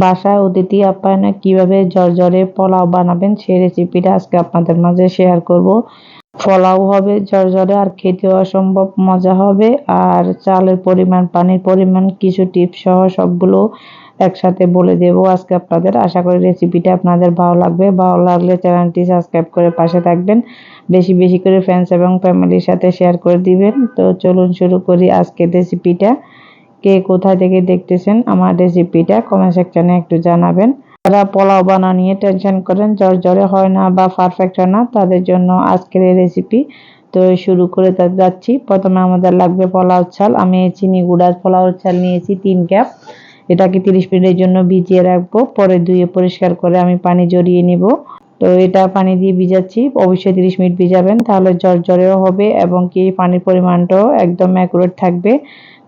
বাসায় অতিথি আপ্যায়নে কীভাবে ঝরঝরে পোলাও বানাবেন সেই রেসিপিটা আজকে আপনাদের মাঝে শেয়ার করব। পোলাও হবে ঝরঝরে আর খেতেও অসম্ভব মজা হবে আর চালের পরিমাণ, পানির পরিমাণ, কিছু টিপস সহ সবগুলো একসাথে বলে দেব আজকে আপনাদের। আশা করি রেসিপিটা আপনাদের ভালো লাগবে। ভালো লাগলে চ্যানেলটি সাবস্ক্রাইব করে পাশে থাকবেন। বেশি বেশি করে ফ্রেন্ডস এবং ফ্যামিলির সাথে শেয়ার করে দিবেন। তো চলুন শুরু করি আজকের রেসিপিটা কে কোথা থেকে দেখতেছেন আমার রেসিপিটা কমেন্ট সেকশনে একটু জানাবেন। যারা পোলাও বানা নিয়ে টেনশন করেন জ্বর জ্বরে হয় না বা পারফেক্ট হয় না, তাদের জন্য আজকের এই রেসিপি তো শুরু করে যাচ্ছি। প্রথমে আমাদের লাগবে পোলাও চাল। আমি চিনি গুঁড়ার পোলাও চাল নিয়েছি তিন ক্যাপ এটাকে তিরিশ মিনিটের জন্য ভিজিয়ে রাখব। পরে ধুয়ে পরিষ্কার করে আমি পানি জড়িয়ে নিব। তো এটা পানি দিয়ে ভিজাচ্ছি। অবশ্যই তিরিশ মিনিট ভিজাবেন, তাহলে জ্বর জ্বরেও হবে এবং কি পানির পরিমাণটাও একদম অ্যাকুরেট থাকবে।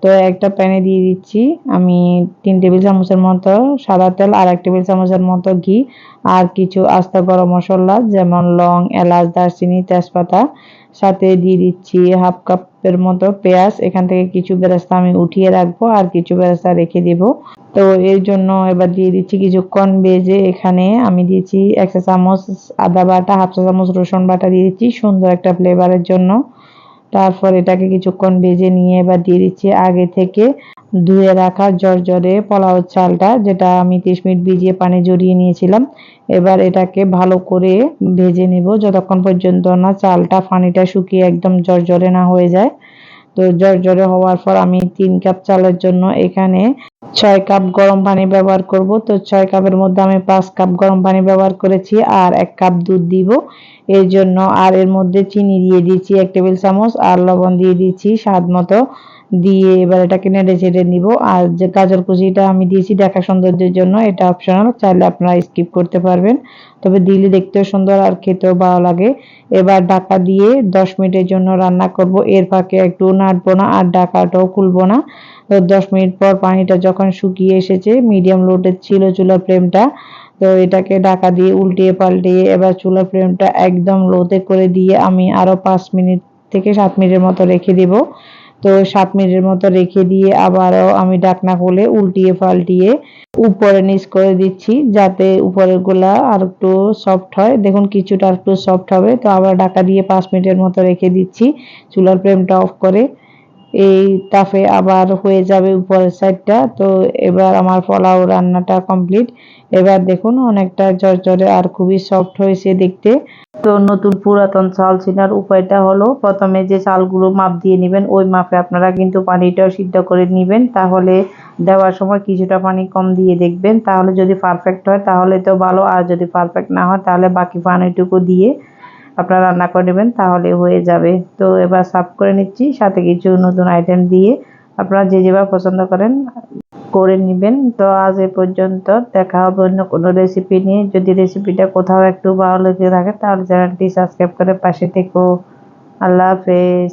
তো একটা প্যানে দিয়ে দিচ্ছি। আমি তিন টেবিল চামচের মতো সাদা তেল আর এক টেবিল চামচের মতো ঘি আর কিছু আস্তা গরম মশলা, যেমন লং, এলাচ, দারচিনি, তেজপাতা। সাথে দিয়ে দিচ্ছি হাফ কাপের মতো পেঁয়াজ। এখান থেকে কিছু বেরেস্তা আমি উঠিয়ে রাখব আর কিছু বেরেস্তা রেখে দিব। তো এর জন্য এবার দিয়ে দিচ্ছি কিছুক্ষণ বেজে এখানে আমি দিয়েছি এক চামচ আদা বাটা, হাফ চা চামচ রসুন বাটা দিয়ে দিচ্ছি সুন্দর একটা ফ্লেভারের জন্য। তারপর এটাকে কিছুক্ষণ ভেজে নিয়ে এবার দিয়ে দিচ্ছি আগে থেকে ধুয়ে রাখা জর্জরে পোলাও চালটা, যেটা আমি তিরিশ মিনিট ভিজিয়ে পানি জড়িয়ে নিয়েছিলাম। এবার এটাকে ভালো করে ভেজে নেব, যতক্ষণ পর্যন্ত না চালটা পানিটা শুকিয়ে একদম জর্জরে না হয়ে যায়। তো জর্জরে হওয়ার পর আমি তিন কাপ চালের জন্য এখানে ছয় কাপ গরম পানি ব্যবহার করব। তো ছয় কাপের মধ্যে আমি পাঁচ কাপ গরম পানি ব্যবহার করেছি আর এক কাপ দুধ দিব। এর জন্য আর এর মধ্যে চিনি দিয়ে দিচ্ছি এক টেবিল চামচ, আর লবণ দিয়ে দিচ্ছি স্বাদ মতো। দিয়ে এবার এটাকে নেড়ে ছেড়ে নিব। আর যে গাজর কুচিটা আমি দিয়েছি দেখা সৌন্দর্যের জন্য, এটা অপশনাল চাইলে আপনারা স্কিপ করতে পারবেন। তবে দিলে দেখতেও সুন্দর আর খেতেও ভালো লাগে। এবার ডাকা দিয়ে দশ মিনিটের জন্য রান্না করব। এর ফাঁকে একটু নাড়বো না আর ডাকাটাও খুলবো না। তো দশ মিনিট পর পানিটা যখন শুকিয়ে এসেছে মিডিয়াম লোডে ছিল চুলার ফ্লেমটা তো এটাকে ঢাকা দিয়ে উল্টিয়ে পাল্টিয়ে এবার চুলার ফ্লেমটা একদম লোতে করে দিয়ে আমি আরও পাঁচ মিনিট থেকে সাত মিনিটের মতো রেখে দেব। তো সাত মিনিটের মতো রেখে দিয়ে আবারও আমি ডাকনা খুলে উল্টিয়ে পাল্টিয়ে উপরে নিচ করে দিচ্ছি, যাতে উপরেরগুলা আর একটু সফট হয়। দেখুন কিছুটা একটু সফট হবে, তো আবার ডাকা দিয়ে পাঁচ মিনিটের মতো রেখে দিচ্ছি। চুলার ফ্লেমটা অফ করে এই তাফে আবার হয়ে যাবে উপরের সাইডটা তো এবার আমার পোলাও রান্নাটা কমপ্লিট এবার দেখুন অনেকটা জর্জরে আর খুবই সফট হয়েছে দেখতে। তো নতুন পুরাতন চাল চিনার উপায়টা হলো, প্রথমে যে চালগুলো মাপ দিয়ে নেবেন, ওই মাপে আপনারা কিন্তু পানিটাও সিদ্ধ করে নেবেন। তাহলে দেওয়ার সময় কিছুটা পানি কম দিয়ে দেখবেন। তাহলে যদি পারফেক্ট হয়, তাহলে তো ভালো। আর যদি পারফেক্ট না হয়, তাহলে বাকি পানিটুকু দিয়ে আপনারা রান্না করে নেবেন, তাহলে হয়ে যাবে। তো এবার সার্ভ করে নিচ্ছি, সাথে কিছু নতুন আইটেম দিয়ে আপনারা যে যেভাবে পছন্দ করেন করে নেবেন। তো আজ এ পর্যন্ত দেখা হবে অন্য কোনো রেসিপি নিয়ে। যদি রেসিপিটা কোথাও একটু ভালো লেগে থাকে, তাহলে চ্যানেলটি সাবস্ক্রাইব করে পাশে থেকো। আল্লাহ হাফেজ।